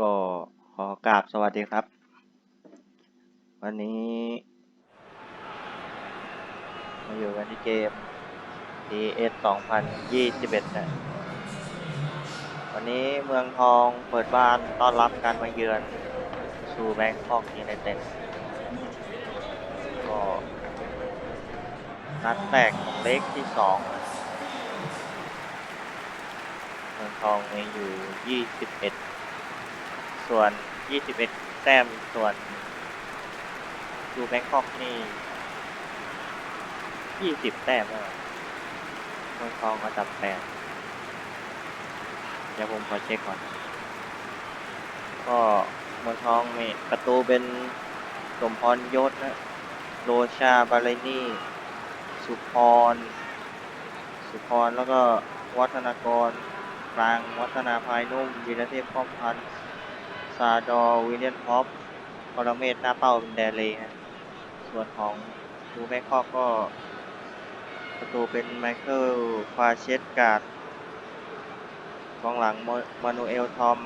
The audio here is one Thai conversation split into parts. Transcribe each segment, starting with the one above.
ก็ขอกราบสวัสดีครับ วันนี้มาอยู่กันที่เกม DS 2021 นะ วันนี้เมืองทองเปิดบ้านต้อนรับการมาเยือนสู่แบงคอกยูไนเต็ดก็นัดแรกของเล็กที่สองเมืองทองมีอยู่ 21 ส่วน 21 แต้มส่วนดูแบงคอกนี่ 20 แต้มแล้วเมืองทองอันดับแปดเดี๋ยวผมขอเช็คก่อน ก็เมืองทองมีประตูเป็นสมพรยศนะโรชาบาเลนี่ สุพร สุพร แล้วก็วัฒนากร กลางวัฒนาภายนุ่มวีรเทพป้อมพันธ์ ซาดอร์วิลเลียนพ็อปปรเมศหน้าเป้าเป็นแดเลฮะส่วนของดูแบงคอกก็ประตูเป็นไมเคิลฟาเชสการ์ดกองหลังมานูเอลทอม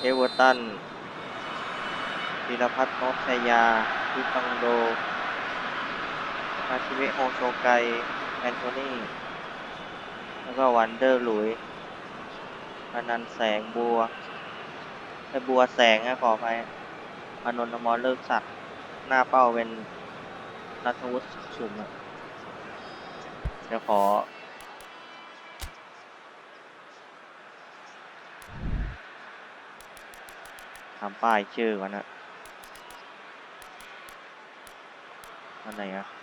เอเวอร์ตันธีรพัฒน์โนตชัยยาพิปังโดอาชิเมะโฮโชไก แอนโทนี แล้วก็วันเดอร์หลุย อนันแสงบัวไอ้บัวแสงอะขอไปพนนทมรเลิกสัตว์หน้าเป้าเป็นนัทวุฒิจชุมอะเดี๋ยวขอ ทำป้ายชื่อก่อนนะอันไหนอะ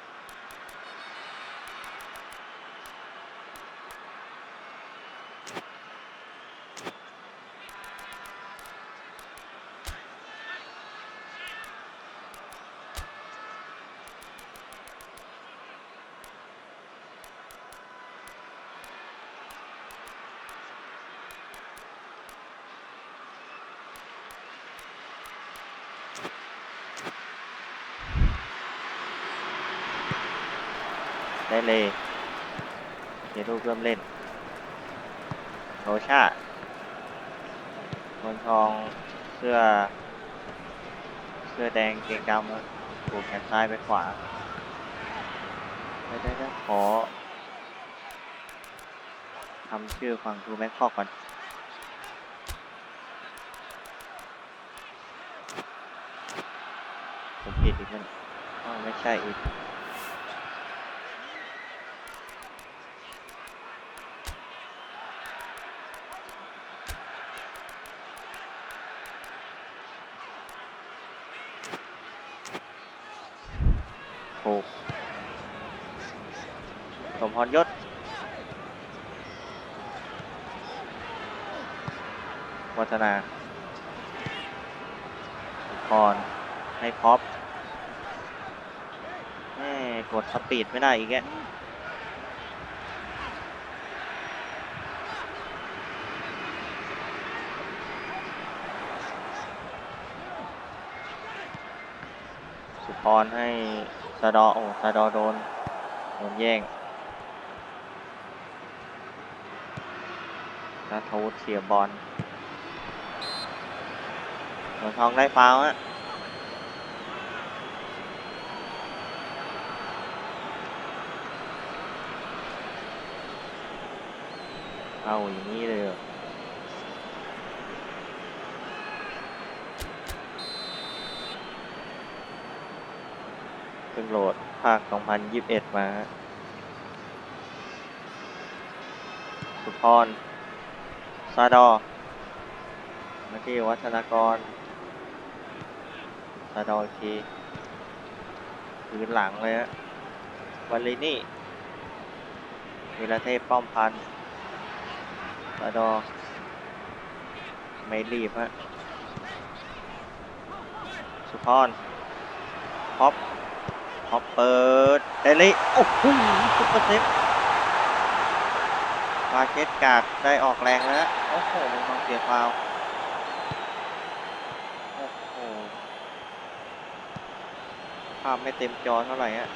ได้เลยเดี๋ยวลูกเริ่มเล่นโรชาเมืองทองเสื้อ เสื้อแดงเกงดำอะผูกแขนซ้ายไปขวาได้ได้ได้ขอทำชื่อฝั่งทูแบงคอกก่อนผมผิดอีกแล้วอ้าวไม่ใช่อีกสม พรยศวัฒนาพรให้พ็อปแม่กดสปีดไม่ได้อีกแกสุพรให้ซาดอโอ้ซาดอโดนโดนแย่ง นาวุฒิเสียบอลเมืองทองได้ฟาวฮะเอาอย่างนี้เลยเหรอเพิ่งโหลดภาค 2021 มา สุพร ซาดอมาที่วัฒนากรซาดออีกทีพื้นหลังเลยฮะวันลินี่วีรเทพป้อมพันธ์ซาดอไม่รีบฮะสุพรฮอปฮอปเปิดเดลิโอ้โหซุปเปอร์เซฟาเชสการ์ดได้ออกแรงแล้ว โอ้โหมึงต้องเสียฟาวโอ้โห ภาพไม่เต็มจอเท่าไหร่ฮะ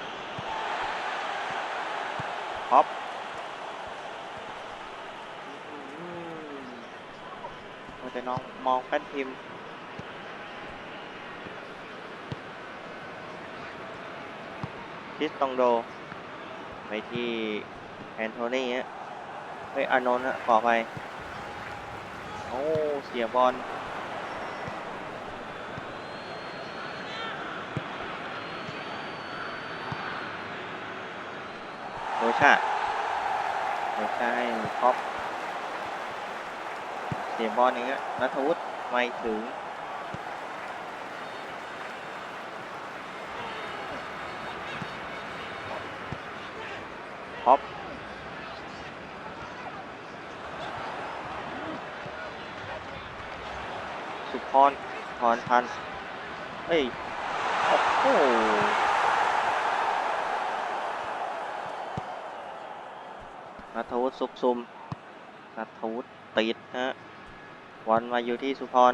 ฮอปอืมมัวแต่น้องมองแป้นพิมพ์ทิสตองโด ไปที่แอนโทนีฮะ เฮ้ยอานนท์ขอไป โอ้เสียบอลโรชาโรชาให้ท็อปเสียบอลอย่างเงี้ยนัทวุฒิไม่ถึง พรพรพันเฮ้ย โอ้โหนัทวุฒิสุขซุมนัทวุฒิติดฮะวันมาอยู่ที่สุพร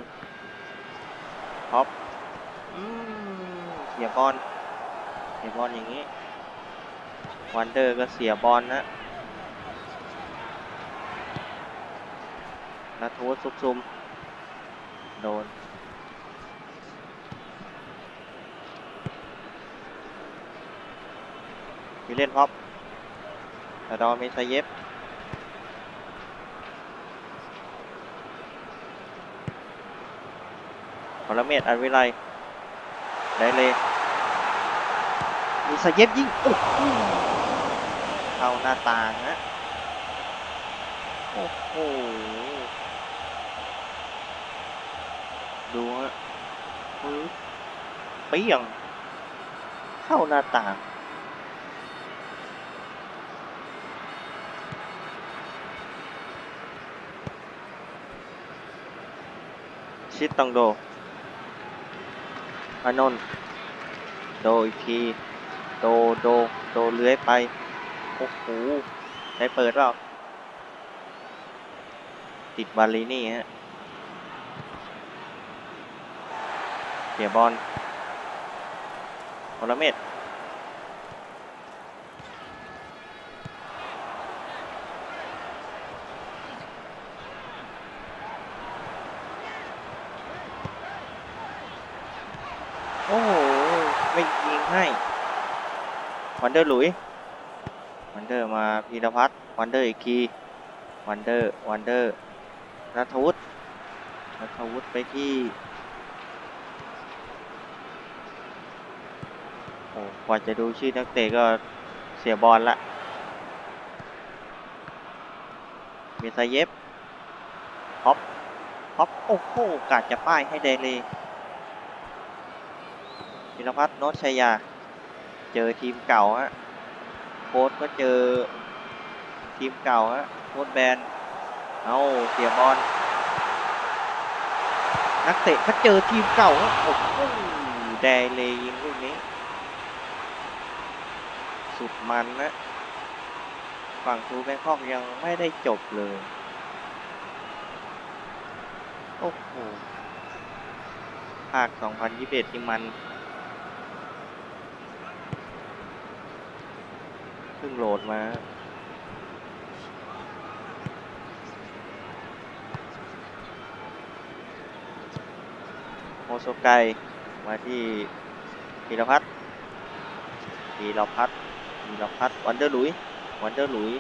ท็อปอืมเสียบอลเสียบอลอย่างนี้ วันเดอร์ก็เสียบอลนะนัทวุฒิสุขซุม โดน มีเล่นพ็อปแต่ดอมีไซเย็บพลเมศอันวิไลได้เลย มีไซเย็บยิงโอ้โหเข้าหน้าต่างนะ โอ้โห ดูฮะปึ๊บเปี้ยง เข้าหน้าต่าง ชิดตังโดอานนท์โดอีกที โด โด โดเลื้อยไป โอ้โหได้เปิดเปล่า ติดบาลีนี่ฮะเสียบอล พลเมศโอ้โห ไม่ยิงให้ วันเดอร์หลุย วันเดอร์มาพีรพัฒน์วันเดอร์อีกที วันเดอร์ วันเดอร์นัทวุฒินัทวุฒิไปที่ อ้กว่าจะดูชื่อนักเตะก็เสียบอลละ เมซาเยฟฮอปฮอปโอ้โหกาดจะป้ายให้เดลยพิรพัฒน์โนชัยยา เจอทีมเก่าฮะ โค้ชก็เจอทีมเก่าฮะ โค้ชแบน เอาเสียบอล นักเตะก็เจอทีมเก่าฮะ โอ้โหแดลยยิงลูกนี้ สุดมันนะ ฝั่งทูแบงคอกยังไม่ได้จบเลย โอ้โห ภาค 2021ที่มันเพิ่งโหลดมาโมโซไกมาที่พีรพัฒน์พีรพัฒน์ พีรพัฒน์วันเดอร์ลุยวันเดอร์ลุย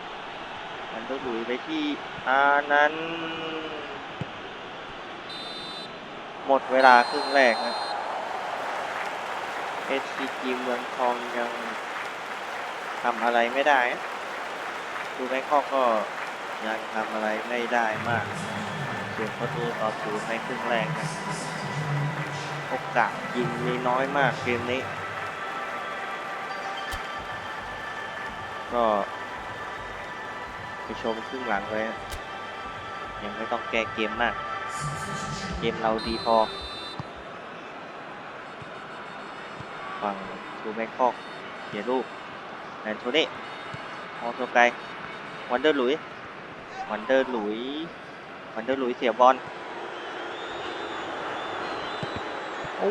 วันเดอร์ลุยไปที่อานั้น หมดเวลาครึ่งแรกนะ SCG เมืองทองยังทำอะไรไม่ได้ดูแบงคอกก็ยังทำอะไรไม่ได้มากเสียประตูต่อศูนย์ในครึ่งแรกนะโอกาสยิงมีน้อยมากเกมนี้ ก็ไปชมครึ่งหลังเลยยังไม่ต้องแก้เกมมาก เกมเราดีพอ ฝั่งทูแบงคอกเสียลูกแอนโทนี่มองตัวไกลวันเดอร์ลุยวันเดอร์ลุยวันเดอร์ลุยเสียบอลโอ้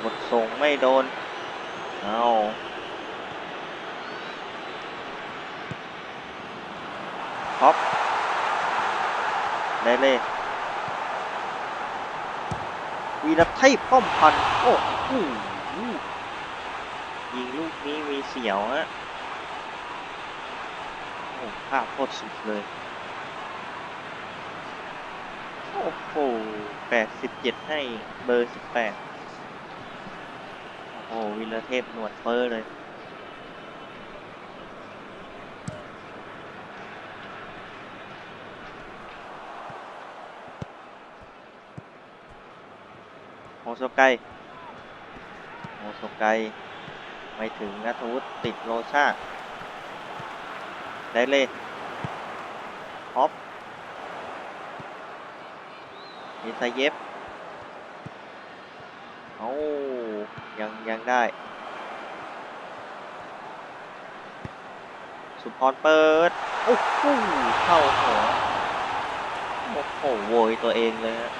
หมดส่งไม่โดน เอาท็อปได้เลยวีรเทพป้อมพัน โอ้โหยิงลูกนี้มีเสียวฮะโอ้ภาพโคตรสุดเลย โอ้โหแปดสิบเจ็ดให้เบอร์สิบแปด โอ้วีรเทพหนวดเฟอร์เลยโฮโซไกโฮโซไกไม่ถึงนัทวุฒิติดโลชาได้เลยฮอปมิซาเย็บเอา ยังได้สุพรเปิด โอ้โหเข้าหัวโอ้โหโวยตัวเองเลยฮะ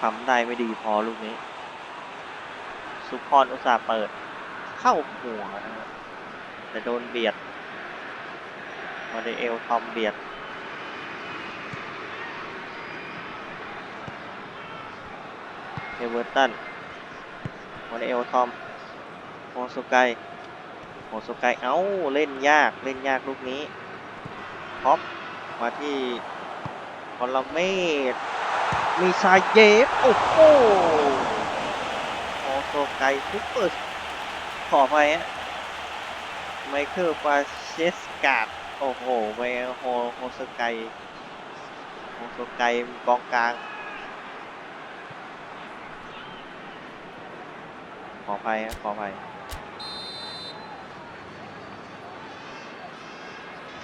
ทำได้ไม่ดีพอลูกนี้ สุพรอุตส่าห์เปิด เข้าหัวนะแต่โดนเบียดมาในเอลทอมเบียด เอเวอร์ตันมาในเอลทอมโมสุไกโมสุไกเอ้า เล่นยากเล่นยากลูกนี้ฮอปมาที่พลเมศมีซาเยฟโอ้โหโอโซไกซุปเปอร์ขอไปฮะไมเคิลฟาเชสกาดโอ้โหไมโฮโฮโซไกโฮโซไกกองกลาง ขอไปฮะขอไป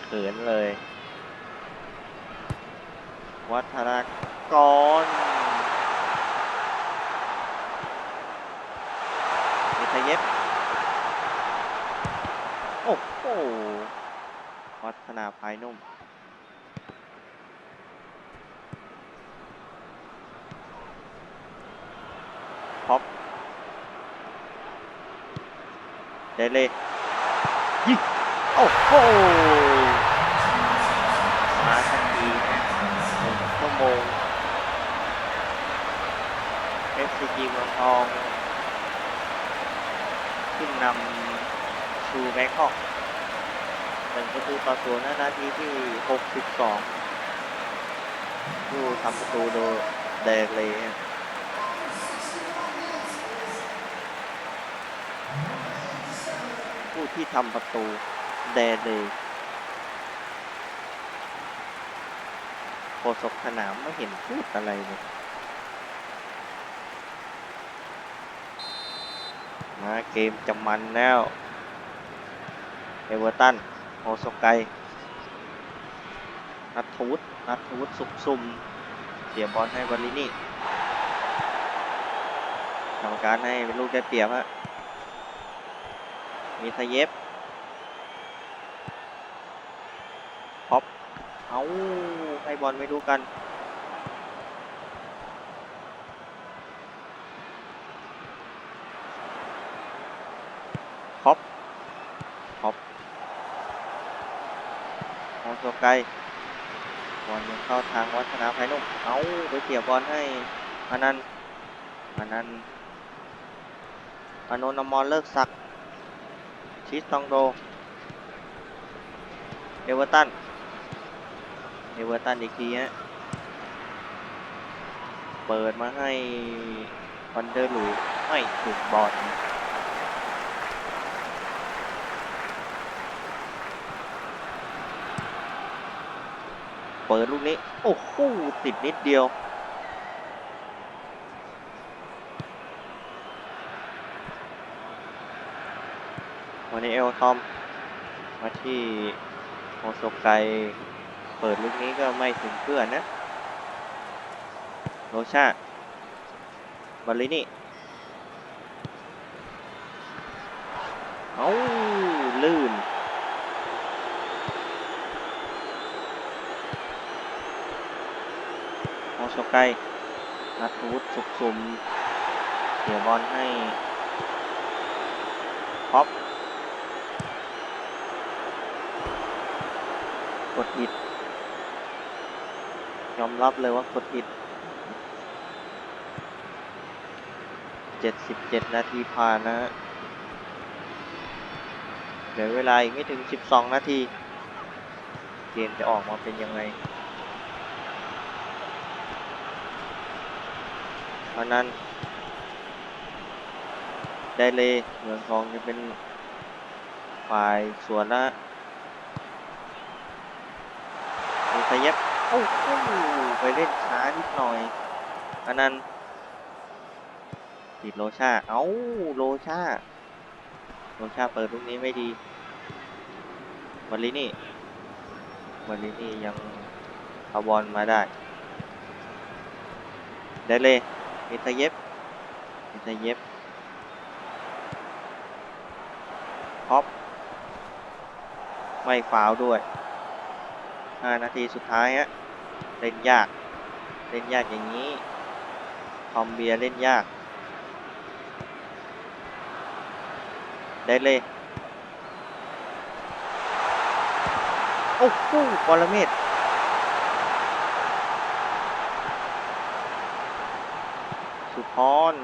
เขินเลย วัฒนากรมิทเย็บ โอ้โห วัฒนาภายนุ่มพอป ได้เลยยิงโอ้โหมาทันทีนะหนึ่งชั่วโมง FCG เมืองทองขึ้นนำชูแบงคอกหนึ่งประตูต่อศูนย์นะนาทีที่ 62ผู้ทำประตูโดยแดงเลยฮะผู้ ที่ทำประตูแดนเลยโฆษกสนามไม่เห็นพูดอะไรเลยมาเกมจะมันแล้วเอเวอร์ตันโฮโซไกนัทธวุฒินัทธวุฒิสุกซุ่มเสียบอลให้บอลลินี่ทำการให้เป็นลูกได้เปรียบฮะ มีทะเย็บพอปเอาให้บอลไม่รู้กันฮอปฮอปมองตัวไกล บอลยังเข้าทางวัฒนาภัยนุ่ม เอาไปเสียบอลให้อนันต์อนันต์อานนท์อมรเลิกสัก ดิ์ชิสตองโด เอเวอร์ตัน เอเวอร์ตันอีกทีฮะ เปิดมาให้วันเดอร์ลุยไม่ถึงบอลเปิดลูกนี้ โอ้โหติดนิดเดียว นนี้เอลทอม มาที่โอโซไกเปิดลูกนี้ก็ไม่ถึงเพื่อนนะ โรชาบาลินี่ เอาลื่นโอโซไกนัทวุฒิสุขสุมเสียบอลให้พ็อป เปิ ดผิดยอมรับเลยว่ากดผิด77นาทีผ่านนะฮะเหลือเวลาอีกไม่ถึง12นาที เกมจะออกมาเป็นยังไงเพราะนั้นได้เลยเมืองทองจะเป็นฝ่ายสวนละ มีขยับโอ้โหไปเล่นช้านิดหน่อยอันนั้นติดโลชา เอ้า โลชา โลชาเปิดลูกนี้ไม่ดีวันลินี่วันลินี่ยังเอาบอลมาได้ ได้เลยมิตาเย็บมิตาเย็บฮอปไม่ฟาวด้วย 5 นาทีสุดท้ายฮะเล่นยาก เล่นยากอย่างนี้ทอมเบียเล่นยาก ได้เลย โอ้โหปรเมศสุพร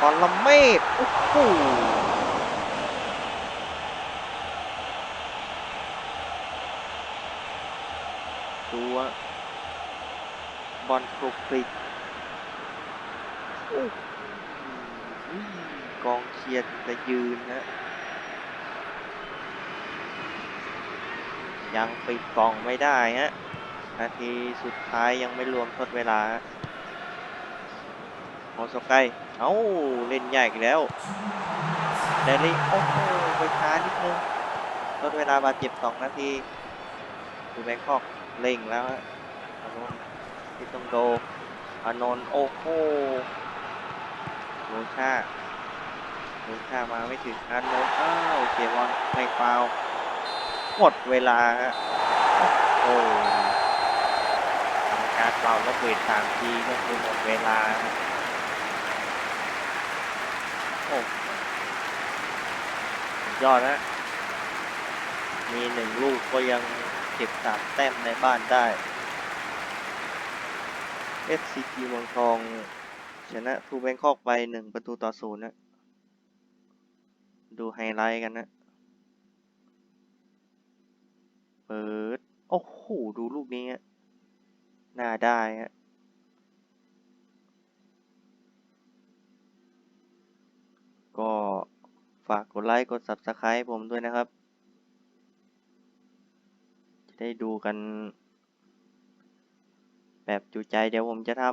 ปรเมศโอ้โห ดูอะ บอลคลุกคลิกกองเชียร์จะยืนนะ ยังปิดกล่องไม่ได้ฮะ นาทีสุดท้ายยังไม่รวมทดเวลาฮะโอสกายเอ้า เล่นใหญ่อีกแล้วเดลี่โอ้โหไปช้านิดนึงทดเวลาบาดเจ็บ 2 นาทีดูแบงคอกเร่งแล้วฮะอานน ท์ทิตองโดอานนท์โอ้โหโรชาโรชามาไม่ถึงอานนท์อ้าวเสียบอลไม่ฟาวหมดเวลาฮะโอ้โหทำการเป่าแล้วเปิดสามทีก็คือหมดเวลาโอ้สุดยอดนะมีหนึ่งลูกก็ยังเก็บสามแต้มในบ้านได้ FCG เมืองทอง ชนะทูแบงคอกไปหนึ่งประตูต่อศูนย์นะ ดูไฮไลท์กันนะ เปิด โอ้โห ดูลูกนี้ฮะน่าได้ฮะก็ฝากกดไลค์ กด Subscribe ผมด้วยนะครับ จะได้ดูกัน แบบจุใจเดี๋ยวผมจะท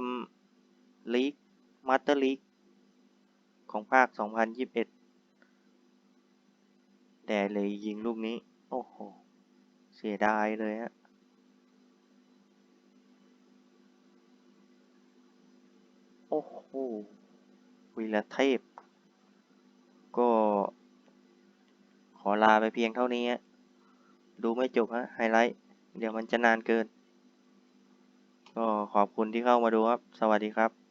ำลีกมาสเตอร์ลีกของภาค 2021 แต่เลยยิงลูกนี้ โอ้โห เสียดายเลยฮะ โอ้โหวีรเทพ ก็ ขอลาไปเพียงเท่านี้ฮะ ดูไม่จบฮะ ไฮไลท์ เดี๋ยวมันจะนานเกิน ก็ขอบคุณที่เข้ามาดูครับ สวัสดีครับ